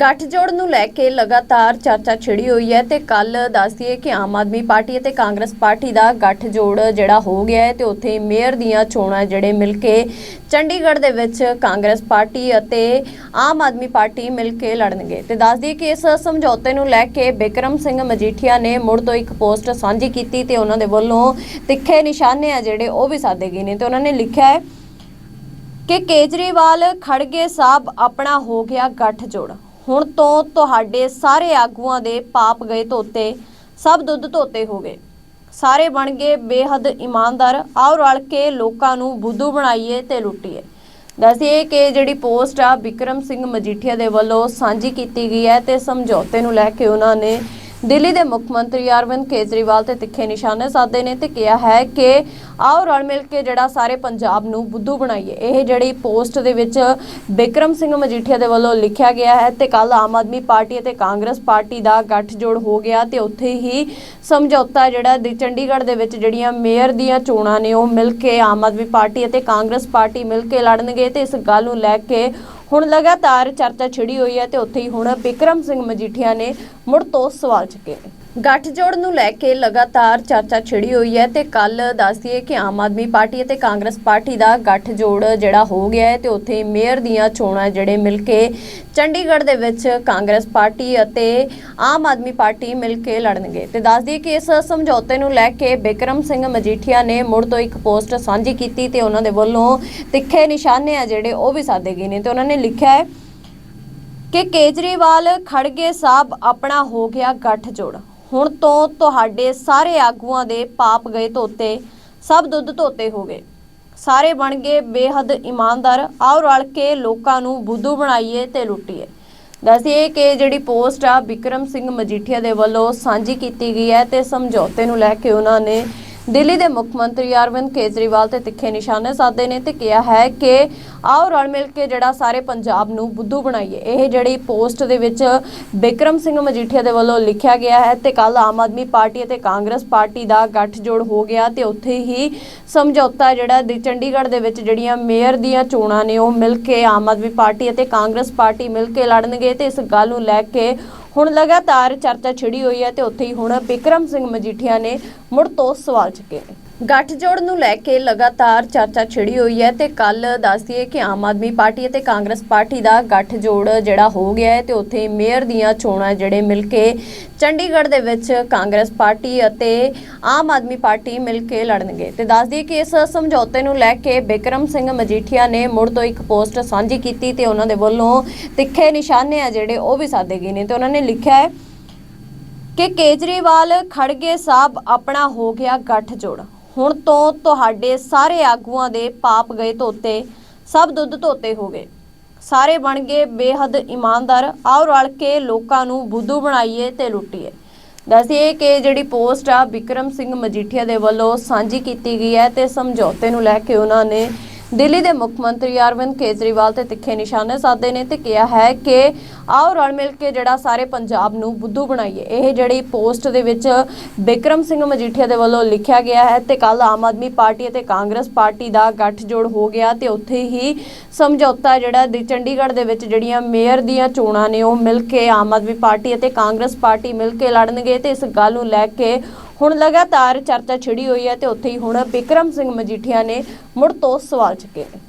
ਗੱਠਜੋੜ ਨੂੰ ਲੈ ਕੇ ਲਗਾਤਾਰ ਚਰਚਾ ਛਿੜੀ ਹੋਈ ਹੈ ਤੇ ਕੱਲ ਹੈ ਕਿ ਆਮ ਆਦਮੀ ਪਾਰਟੀ ਅਤੇ ਕਾਂਗਰਸ ਪਾਰਟੀ ਦਾ ਗੱਠਜੋੜ ਜਿਹੜਾ ਹੋ ਗਿਆ ਹੈ ਤੇ ਉੱਥੇ ਮੇਅਰ ਦੀਆਂ ਚੋਣਾਂ ਜਿਹੜੇ ਮਿਲ ਕੇ ਚੰਡੀਗੜ੍ਹ ਦੇ ਵਿੱਚ ਕਾਂਗਰਸ ਪਾਰਟੀ ਅਤੇ ਆਮ ਆਦਮੀ ਪਾਰਟੀ ਮਿਲ ਕੇ ਲੜਨਗੇ। ਤੇ ਦੱਸਦੀਏ ਕਿ ਇਸ ਸਮਝੌਤੇ ਨੂੰ ਲੈ ਕੇ ਬਿਕਰਮ ਸਿੰਘ ਮਜੀਠੀਆ ਨੇ ਮੁੜ ਤੋਂ ਇੱਕ ਪੋਸਟ ਸਾਂਝੀ ਕੀਤੀ ਤੇ ਉਹਨਾਂ ਦੇ ਵੱਲੋਂ ਤਿੱਖੇ ਨਿਸ਼ਾਨੇ ਆ ਜਿਹੜੇ ਉਹ ਵੀ ਸਾਧੇ ਗਏ ਨੇ ਤੇ ਉਹਨਾਂ ਨੇ ਲਿਖਿਆ ਹੈ ਕਿ ਕੇਜਰੀਵਾਲ ਖੜਗੇ ਸਾਹਿਬ ਆਪਣਾ ਹੋ ਗਿਆ ਗੱਠਜੋੜ। ਹੁਣ ਤੋਂ ਤੁਹਾਡੇ ਸਾਰੇ ਆਗੂਆਂ ਦੇ ਪਾਪ ਗਏ ਧੋਤੇ, ਸਭ ਦੁੱਧ ਧੋਤੇ ਹੋ ਗਏ। ਸਾਰੇ ਬਣ ਗਏ ਬੇਹੱਦ ਇਮਾਨਦਾਰ, ਆਓ ਰਲ ਕੇ ਲੋਕਾਂ ਨੂੰ ਬੁੱਧੂ ਬਣਾਈਏ ਤੇ ਲੁੱਟੀਏ। ਦੱਸਿਏ ਕਿ ਜਿਹੜੀ ਪੋਸਟ ਆ ਵਿਕਰਮ ਸਿੰਘ ਮਜੀਠੀਆ ਦੇ ਵੱਲੋਂ ਸਾਂਝੀ ਕੀਤੀ ਗਈ ਹੈ ਤੇ ਸਮਝੌਤੇ ਨੂੰ ਲੈ ਕੇ ਉਹਨਾਂ ਨੇ ਦਿੱਲੀ ਦੇ ਮੁੱਖ ਮੰਤਰੀ ਅਰਵਿੰਦ ਕੇਜਰੀਵਾਲ ਤੇ ਤਿੱਖੇ ਨਿਸ਼ਾਨੇ ਸਾਧੇ ਨੇ ਤੇ ਕਿਹਾ ਹੈ ਕਿ ਆਓ ਰਲ ਮਿਲ ਕੇ ਜਿਹੜਾ ਸਾਰੇ ਪੰਜਾਬ ਨੂੰ ਬੁੱਧੂ ਬਣਾਈਏ। ਇਹ ਜਿਹੜੀ ਪੋਸਟ ਦੇ ਵਿੱਚ ਬਿਕਰਮ ਸਿੰਘ ਮਜੀਠੀਆ ਦੇ ਵੱਲੋਂ ਲਿਖਿਆ ਗਿਆ ਹੈ ਤੇ ਕੱਲ ਆਮ ਆਦਮੀ ਪਾਰਟੀ ਅਤੇ ਕਾਂਗਰਸ ਪਾਰਟੀ ਦਾ ਗੱਠਜੋੜ ਹੋ ਗਿਆ ਤੇ ਉੱਥੇ ਹੀ ਸਮਝੌਤਾ ਜਿਹੜਾ ਚੰਡੀਗੜ੍ਹ ਦੇ ਵਿੱਚ ਜਿਹੜੀਆਂ ਮੇਅਰ ਦੀਆਂ ਚੋਣਾਂ ਨੇ ਉਹ ਮਿਲ ਕੇ ਆਮ ਆਦਮੀ ਪਾਰਟੀ ਅਤੇ ਕਾਂਗਰਸ ਪਾਰਟੀ ਮਿਲ ਕੇ ਲੜਨਗੇ ਤੇ ਇਸ ਗੱਲ ਨੂੰ ਲੈ ਕੇ ਹੁਣ ਲਗਾਤਾਰ ਚਰਚਾ ਛਿੜੀ ਹੋਈ ਹੈ ਤੇ ਉੱਥੇ ਹੀ ਹੁਣ ਬਿਕਰਮ ਸਿੰਘ ਮਜੀਠੀਆ ਨੇ ਮੁੜ ਤੋਂ ਸਵਾਲ ਚੁੱਕੇ ਨੇ। ਗੱਠਜੋੜ ਨੂੰ ਲੈ ਕੇ ਲਗਾਤਾਰ ਚਰਚਾ ਛਿੜੀ ਹੋਈ ਹੈ ਤੇ ਕੱਲ ਦੱਸਦੀਏ ਕਿ ਆਮ ਆਦਮੀ ਪਾਰਟੀ ਅਤੇ ਕਾਂਗਰਸ ਪਾਰਟੀ ਦਾ ਗੱਠਜੋੜ ਜਿਹੜਾ ਹੋ ਗਿਆ ਹੈ ਤੇ ਉੱਥੇ ਮੇਅਰ ਦੀਆਂ ਚੋਣਾਂ ਜਿਹੜੇ ਮਿਲ ਕੇ ਚੰਡੀਗੜ੍ਹ ਦੇ ਵਿੱਚ ਕਾਂਗਰਸ ਪਾਰਟੀ ਅਤੇ ਆਮ ਆਦਮੀ ਪਾਰਟੀ ਮਿਲ ਕੇ ਲੜਨਗੇ। ਤੇ ਦੱਸਦੀਏ ਕਿ ਇਸ ਸਮਝੌਤੇ ਨੂੰ ਲੈ ਕੇ ਬਿਕਰਮ ਸਿੰਘ ਮਜੀਠੀਆ ਨੇ ਮੁੜ ਤੋਂ ਇੱਕ ਪੋਸਟ ਸਾਂਝੀ ਕੀਤੀ ਤੇ ਉਹਨਾਂ ਦੇ ਵੱਲੋਂ ਤਿੱਖੇ ਨਿਸ਼ਾਨੇ ਆ ਜਿਹੜੇ ਉਹ ਵੀ ਸਾਧੇ ਗਏ ਨੇ ਤੇ ਉਹਨਾਂ ਨੇ ਲਿਖਿਆ ਹੈ ਕਿ ਕੇਜਰੀਵਾਲ, ਖੜਗੇ ਸਾਹਿਬ, ਆਪਣਾ ਹੋ ਗਿਆ ਗੱਠਜੋੜ। ਹੁਣ ਤੋਂ ਤੁਹਾਡੇ ਸਾਰੇ ਆਗੂਆਂ ਦੇ ਪਾਪ ਗਏ ਧੋਤੇ, ਸਭ ਦੁੱਧ ਧੋਤੇ ਹੋ ਗਏ। ਸਾਰੇ ਬਣ ਗਏ ਬੇਹੱਦ ਇਮਾਨਦਾਰ, ਆਓ ਰਲ ਕੇ ਲੋਕਾਂ ਨੂੰ ਬੁੱਧੂ ਬਣਾਈਏ ਤੇ ਲੁੱਟੀਏ। ਦੱਸਿਏ ਕਿ ਜਿਹੜੀ ਪੋਸਟ ਆ ਵਿਕਰਮ ਸਿੰਘ ਮਜੀਠੀਆ ਦੇ ਵੱਲੋਂ ਸਾਂਝੀ ਕੀਤੀ ਗਈ ਹੈ ਤੇ ਸਮਝੌਤੇ ਨੂੰ ਲੈ ਕੇ ਉਹਨਾਂ ਨੇ ਦਿੱਲੀ ਦੇ ਮੁੱਖ ਮੰਤਰੀ ਅਰਵਿੰਦ ਕੇਜਰੀਵਾਲ ਤੇ ਤਿੱਖੇ ਨਿਸ਼ਾਨੇ ਸਾਧੇ ਨੇ ਤੇ ਕਿਹਾ ਹੈ ਕਿ ਆਓ ਰਲ ਮਿਲ ਕੇ ਜਿਹੜਾ ਸਾਰੇ ਪੰਜਾਬ ਨੂੰ ਬੁੱਧੂ ਬਣਾਈਏ। ਇਹ ਜਿਹੜੀ ਪੋਸਟ ਦੇ ਵਿੱਚ ਬਿਕਰਮ ਸਿੰਘ ਮਜੀਠੀਆ ਦੇ ਵੱਲੋਂ ਲਿਖਿਆ ਗਿਆ ਹੈ ਤੇ ਕੱਲ ਆਮ ਆਦਮੀ ਪਾਰਟੀ ਅਤੇ ਕਾਂਗਰਸ ਪਾਰਟੀ ਦਾ ਗੱਠਜੋੜ ਹੋ ਗਿਆ ਤੇ ਉੱਥੇ ਹੀ ਸਮਝੌਤਾ ਜਿਹੜਾ ਚੰਡੀਗੜ੍ਹ ਦੇ ਵਿੱਚ ਜਿਹੜੀਆਂ ਮੇਅਰ ਦੀਆਂ ਚੋਣਾਂ ਨੇ ਉਹ ਮਿਲ ਕੇ ਆਮ ਆਦਮੀ ਪਾਰਟੀ ਅਤੇ ਕਾਂਗਰਸ ਪਾਰਟੀ ਮਿਲ ਕੇ ਲੜਨਗੇ ਤੇ ਇਸ ਗੱਲ ਨੂੰ ਲੈ ਕੇ ਹੁਣ ਲਗਾਤਾਰ ਚਰਚਾ ਛਿੜੀ ਹੋਈ ਹੈ ਤੇ ਉੱਥੇ ਹੀ ਹੁਣ ਬਿਕਰਮ ਸਿੰਘ ਮਜੀਠੀਆ ਨੇ ਮੁੜ ਤੋਂ ਸਵਾਲ ਚੁੱਕੇ ਨੇ। ਗੱਠਜੋੜ ਨੂੰ ਲੈ ਕੇ ਲਗਾਤਾਰ ਚਰਚਾ ਛਿੜੀ ਹੋਈ ਹੈ ਤੇ ਕੱਲ ਦੱਸਦੀਏ ਕਿ ਆਮ ਆਦਮੀ ਪਾਰਟੀ ਅਤੇ ਕਾਂਗਰਸ ਪਾਰਟੀ ਦਾ ਗੱਠਜੋੜ ਜਿਹੜਾ ਹੋ ਗਿਆ ਹੈ ਤੇ ਉੱਥੇ ਮੇਅਰ ਦੀਆਂ ਚੋਣਾਂ ਜਿਹੜੇ ਮਿਲ ਕੇ ਚੰਡੀਗੜ੍ਹ ਦੇ ਵਿੱਚ ਕਾਂਗਰਸ ਪਾਰਟੀ ਅਤੇ ਆਮ ਆਦਮੀ ਪਾਰਟੀ ਮਿਲ ਕੇ ਲੜਨਗੇ। ਤੇ ਦੱਸਦੀਏ ਕਿ ਇਸ ਸਮਝੌਤੇ ਨੂੰ ਲੈ ਕੇ ਬਿਕਰਮ ਸਿੰਘ ਮਜੀਠੀਆ ਨੇ ਮੁੜ ਤੋਂ ਇੱਕ ਪੋਸਟ ਸਾਂਝੀ ਕੀਤੀ ਤੇ ਉਹਨਾਂ ਦੇ ਵੱਲੋਂ ਤਿੱਖੇ ਨਿਸ਼ਾਨੇ ਆ ਜਿਹੜੇ ਉਹ ਵੀ ਸਾਧੇ ਗਏ ਨੇ ਤੇ ਉਹਨਾਂ ਨੇ ਲਿਖਿਆ ਹੈ ਕਿ ਕੇਜਰੀਵਾਲ ਖੜਗੇ ਸਾਹਿਬ ਆਪਣਾ ਹੋ ਗਿਆ ਗੱਠਜੋੜ। ਹੁਣ ਤੋਂ ਤੁਹਾਡੇ ਸਾਰੇ ਆਗੂਆਂ ਦੇ ਪਾਪ ਗਏ ਧੋਤੇ, ਸਭ ਦੁੱਧ ਧੋਤੇ ਹੋ ਗਏ। ਸਾਰੇ ਬਣ ਗਏ ਬੇਹੱਦ ਇਮਾਨਦਾਰ, ਆਓ ਰਲ ਕੇ ਲੋਕਾਂ ਨੂੰ ਬੁੱਧੂ ਬਣਾਈਏ ਤੇ ਲੁੱਟੀਏ। ਦੱਸਿਏ ਕਿ ਜਿਹੜੀ ਪੋਸਟ ਆ ਵਿਕਰਮ ਸਿੰਘ ਮਜੀਠੀਆ ਦੇ ਵੱਲੋਂ ਸਾਂਝੀ ਕੀਤੀ ਗਈ ਹੈ ਤੇ ਸਮਝੌਤੇ ਨੂੰ ਲੈ ਕੇ ਉਹਨਾਂ ਨੇ ਦਿੱਲੀ ਦੇ ਮੁੱਖ ਮੰਤਰੀ ਅਰਵਿੰਦ ਕੇਜਰੀਵਾਲ ਤੇ ਤਿੱਖੇ ਨਿਸ਼ਾਨੇ ਸਾਧੇ ਨੇ ਤੇ ਕਿਹਾ ਹੈ ਕਿ ਆਓ ਰਲ ਮਿਲ ਕੇ ਜਿਹੜਾ ਸਾਰੇ ਪੰਜਾਬ ਨੂੰ ਬੁੱਧੂ ਬਣਾਈਏ। ਇਹ ਜਿਹੜੀ ਪੋਸਟ ਦੇ ਵਿੱਚ ਬਿਕਰਮ ਸਿੰਘ ਮਜੀਠੀਆ ਦੇ ਵੱਲੋਂ ਲਿਖਿਆ ਗਿਆ ਹੈ ਤੇ ਕੱਲ ਆਮ ਆਦਮੀ ਪਾਰਟੀ ਅਤੇ ਕਾਂਗਰਸ ਪਾਰਟੀ ਦਾ ਗੱਠਜੋੜ ਹੋ ਗਿਆ ਤੇ ਉੱਥੇ ਹੀ ਸਮਝੌਤਾ ਜਿਹੜਾ ਚੰਡੀਗੜ੍ਹ ਦੇ ਵਿੱਚ ਜਿਹੜੀਆਂ ਮੇਅਰ ਦੀਆਂ ਚੋਣਾਂ ਨੇ ਉਹ ਮਿਲ ਕੇ ਆਮ ਆਦਮੀ ਪਾਰਟੀ ਅਤੇ ਕਾਂਗਰਸ ਪਾਰਟੀ ਮਿਲ ਕੇ ਲੜਨਗੇ ਤੇ ਇਸ ਗੱਲ ਨੂੰ ਲੈ ਕੇ ਹੁਣ ਲਗਾਤਾਰ ਚਰਚਾ ਛਿੜੀ ਹੋਈ ਹੈ ਤੇ ਉੱਥੇ ਹੀ ਹੁਣ ਬਿਕਰਮ ਸਿੰਘ ਮਜੀਠੀਆ ਨੇ ਮੁੜ ਤੋਂ ਸਵਾਲ ਚੁੱਕੇ ਨੇ।